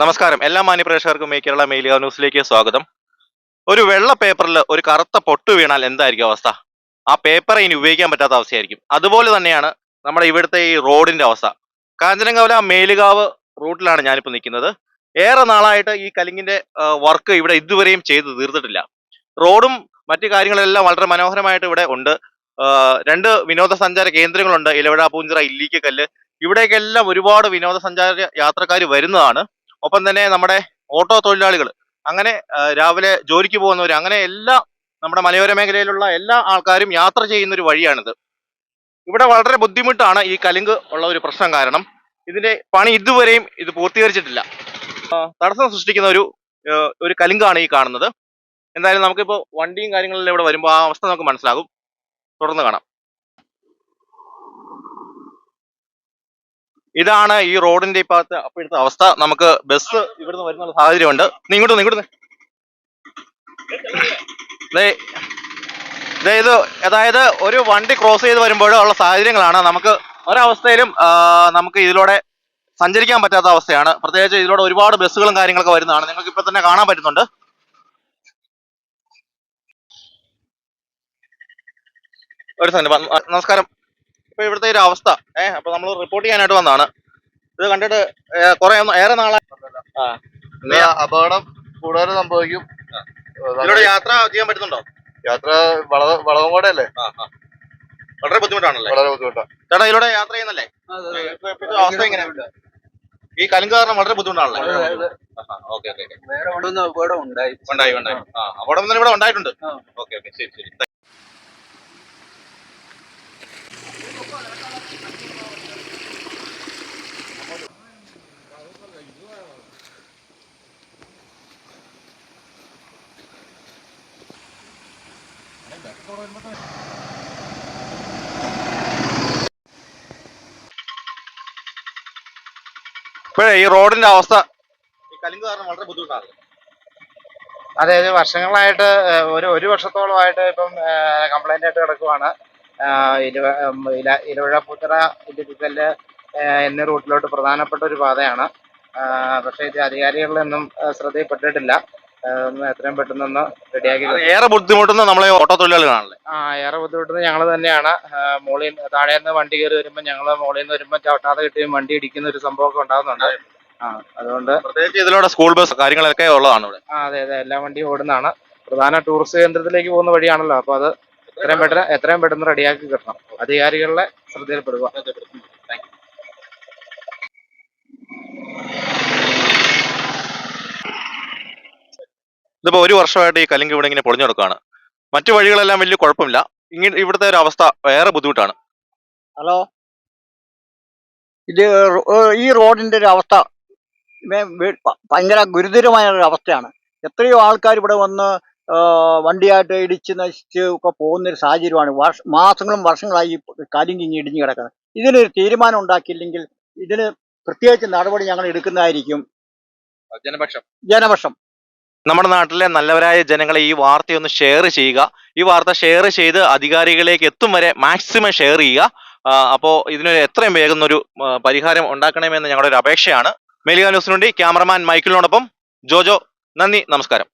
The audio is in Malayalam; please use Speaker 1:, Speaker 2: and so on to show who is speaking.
Speaker 1: നമസ്കാരം. എല്ലാ മാന്യപ്രേക്ഷകർക്കും ഈ കേരള മെയിലിയ ന്യൂസിലേക്ക് സ്വാഗതം. ഒരു വെള്ള പേപ്പറിൽ ഒരു കറുത്ത പൊട്ട് വീണാൽ എന്തായിരിക്കും അവസ്ഥ? ആ പേപ്പർ ഇനി ഉപയോഗിക്കാൻ പറ്റാത്ത അവസ്ഥയായിരിക്കും. അതുപോലെ തന്നെയാണ് നമ്മുടെ ഇവിടുത്തെ ഈ റോഡിന്റെ അവസ്ഥ. കാഞ്ചനകവല മേലുകാവ് റൂട്ടിലാണ് ഞാനിപ്പോൾ നിൽക്കുന്നത്. ഏറെ നാളായിട്ട് ഈ കലിങ്ങിന്റെ വർക്ക് ഇവിടെ ഇതുവരെയും ചെയ്ത് തീർത്തിട്ടില്ല. റോഡും മറ്റു കാര്യങ്ങളെല്ലാം വളരെ മനോഹരമായിട്ട് ഇവിടെ ഉണ്ട്. രണ്ട് വിനോദസഞ്ചാര കേന്ദ്രങ്ങളുണ്ട്. ഇലവിഴ പൂഞ്ചിറ ഇല്ലിക്കക്കല്ല്. ഇവിടേക്കെല്ലാം ഒരുപാട് വിനോദസഞ്ചാര യാത്രക്കാർ വരുന്നതാണ്. ഒപ്പം തന്നെ നമ്മുടെ ഓട്ടോ തൊഴിലാളികൾ അങ്ങനെ രാവിലെ ജോലിക്ക് പോകുന്നവർ അങ്ങനെ എല്ലാ നമ്മുടെ മലയോര മേഖലയിലുള്ള എല്ലാ ആൾക്കാരും യാത്ര ചെയ്യുന്ന ഒരു വഴിയാണിത്. ഇവിടെ വളരെ ബുദ്ധിമുട്ടാണ് ഈ കലുങ്ക് ഉള്ള ഒരു പ്രശ്നം കാരണം. ഇതിന്റെ പണി ഇതുവരെയും ഇത് പൂർത്തീകരിച്ചിട്ടില്ല. തടസ്സം സൃഷ്ടിക്കുന്ന ഒരു ഒരു കലുങ്കാണ് ഈ കാണുന്നത്. എന്തായാലും നമുക്കിപ്പോൾ വണ്ടിയും കാര്യങ്ങളെല്ലാം ഇവിടെ വരുമ്പോൾ ആ അവസ്ഥ നമുക്ക് മനസ്സിലാകും. തുടർന്ന് കാണാം. ഇതാണ് ഈ റോഡിന്റെ ഇപ്പോഴത്തെ അപ്പോഴത്തെ അവസ്ഥ. നമുക്ക് ബസ് ഇവിടുന്ന് വരുന്ന സാഹചര്യമുണ്ട്. നീ ഇങ്ങോട്ട് ഇങ്ങോട്ട് ഇത് അതായത് ഒരു വണ്ടി ക്രോസ് ചെയ്ത് വരുമ്പോഴോ ഉള്ള സാഹചര്യങ്ങളാണ്. നമുക്ക് ഒരവസ്ഥയിലും നമുക്ക് ഇതിലൂടെ സഞ്ചരിക്കാൻ പറ്റാത്ത അവസ്ഥയാണ്. പ്രത്യേകിച്ച് ഇതിലൂടെ ഒരുപാട് ബസ്സുകളും കാര്യങ്ങളൊക്കെ വരുന്നതാണ്. നിങ്ങൾക്ക് ഇപ്പൊ തന്നെ കാണാൻ പറ്റുന്നുണ്ട്. ഒരു സെക്കൻഡ് നമസ്കാരം. ഇപ്പൊ ഇവിടുത്തെ ഒരു അവസ്ഥ. ഏഹ് അപ്പൊ നമ്മൾ റിപ്പോർട്ട് ചെയ്യാനായിട്ട് വന്നതാണ്. ഇത് കണ്ടിട്ട് കുറെ ഏറെ നാളെ ആ.
Speaker 2: ഇത് അപകടം കൂടുതൽ സംഭവിക്കും.
Speaker 1: ഇതിലൂടെ യാത്ര ചെയ്യാൻ പറ്റുന്നുണ്ടോ?
Speaker 2: യാത്ര വളവ് കൂടെ അല്ലേ
Speaker 1: വളരെ ബുദ്ധിമുട്ടാണല്ലേ?
Speaker 2: വളരെ ബുദ്ധിമുട്ടാണ്
Speaker 1: ചേട്ടാ ഇതിലൂടെ യാത്ര ചെയ്യുന്നല്ലേ? അവസ്ഥ എങ്ങനെ? ഈ കലുങ്ക് കാരണം വളരെ ബുദ്ധിമുട്ടാണല്ലേ? ഓക്കെ ഓക്കെ
Speaker 3: അപകടം ഉണ്ടായി
Speaker 1: ഉണ്ടായി ഉണ്ടായി. ആ നിന്ന് ഇവിടെ ഉണ്ടായിട്ടുണ്ട്. Okay okay. ശരി ശരി. ഇപ്പോഴേ ഈ റോഡിന്റെ അവസ്ഥ കലുങ്ക് കാരണം വളരെ ബുദ്ധിമുട്ടാണ്.
Speaker 4: അതെ ഇത് വർഷങ്ങളായിട്ട് ഒരു ഒരു വർഷത്തോളമായിട്ട് ഇപ്പം കംപ്ലൈന്റ് ആയിട്ട് കിടക്കുവാണ്. ഇലവുഴ പൂത്തറ ഇല്ലിക്കല്ല് എന്നീ റൂട്ടിലോട്ട് പ്രധാനപ്പെട്ട ഒരു പാതയാണ്. പക്ഷേ ഇത് അധികാരികളിലൊന്നും ശ്രദ്ധയിൽപ്പെട്ടിട്ടില്ല ഒന്ന് എത്രയും പെട്ടെന്നൊന്ന് റെഡിയാക്കി
Speaker 1: അത് ഏറെ ബുദ്ധിമുട്ടുന്ന നമ്മളെ ഓട്ടോ തൊഴിലാളികളാണല്ലേ?
Speaker 4: ആ ഏറെ ബുദ്ധിമുട്ടുന്നത് ഞങ്ങൾ തന്നെയാണ്. മോളിൽ താഴെ നിന്ന് വണ്ടി കയറി വരുമ്പോൾ ഞങ്ങൾ മോളിൽ നിന്ന് വരുമ്പോൾ ചവിട്ടാതെ കിട്ടുകയും വണ്ടി ഇടിക്കുന്ന ഒരു സംഭവമൊക്കെ ഉണ്ടാകുന്നുണ്ട്. ആ അതുകൊണ്ട്
Speaker 1: പ്രത്യേകിച്ച് ഇതിലൂടെ സ്കൂൾ ബസ് കാര്യങ്ങളൊക്കെ ഉള്ളതാണ് ഇവിടെ.
Speaker 4: ആ അതെ അതെ. എല്ലാ വണ്ടിയും ഓടുന്നതാണ്. പ്രധാന ടൂറിസ്റ്റ് കേന്ദ്രത്തിലേക്ക് പോകുന്ന വഴിയാണല്ലോ. അപ്പോൾ അത് എത്രയും പെട്ടെന്ന് എത്രയും പെട്ടെന്ന് റെഡിയാക്കി കിട്ടണം. അധികാരികളുടെ ശ്രദ്ധയിൽപ്പെടുക.
Speaker 1: ഇതിപ്പോ ഒരു വർഷമായിട്ട് ഈ കലിങ്ക് ഇവിടെ ഇങ്ങനെ പൊളിഞ്ഞു കിടക്കുകയാണ് മറ്റു വഴികളെല്ലാം വലിയ കുഴപ്പമില്ല. ഇങ്ങനെ ഇവിടുത്തെ ഒരു അവസ്ഥ വേറെ ബുദ്ധിമുട്ടാണ്.
Speaker 3: ഹലോ? ഇത് ഈ റോഡിന്റെ ഒരു അവസ്ഥ ഭയങ്കര ഗുരുതരമായ ഒരു അവസ്ഥയാണ്. എത്രയോ ആൾക്കാർ ഇവിടെ വന്ന് വണ്ടിയായിട്ട് ഇടിച്ച് നശിച്ച് ഒക്കെ പോകുന്ന ഒരു സാഹചര്യമാണ്. വർഷ മാസങ്ങളും വർഷങ്ങളായി ഈ കാലിങ്കിങ്ങി ഇടിഞ്ഞു കിടക്കുന്നത്. ഇതിനൊരു തീരുമാനം ഉണ്ടാക്കിയില്ലെങ്കിൽ ഇതിന് പ്രത്യേകിച്ച് നടപടി ഞങ്ങൾ എടുക്കുന്നതായിരിക്കും.
Speaker 1: ജനപക്ഷം.
Speaker 3: ജനപക്ഷം.
Speaker 1: നമ്മുടെ നാട്ടിലെ നല്ലവരായ ജനങ്ങളെ ഈ വാർത്തയൊന്ന് ഷെയർ ചെയ്യുക. ഈ വാർത്ത ഷെയർ ചെയ്ത് അധികാരികളിലേക്ക് എത്തും വരെ മാക്സിമം ഷെയർ ചെയ്യുക. അപ്പോൾ ഇതിനൊരു എത്രയും വേഗം ഒരു പരിഹാരം ഉണ്ടാക്കണമെന്ന് ഞങ്ങളുടെ ഒരു അപേക്ഷയാണ്. മേലിക ന്യൂസിനുവേണ്ടി ക്യാമറമാൻ മൈക്കിളിനോടൊപ്പം ജോജോ നന്ദി നമസ്കാരം.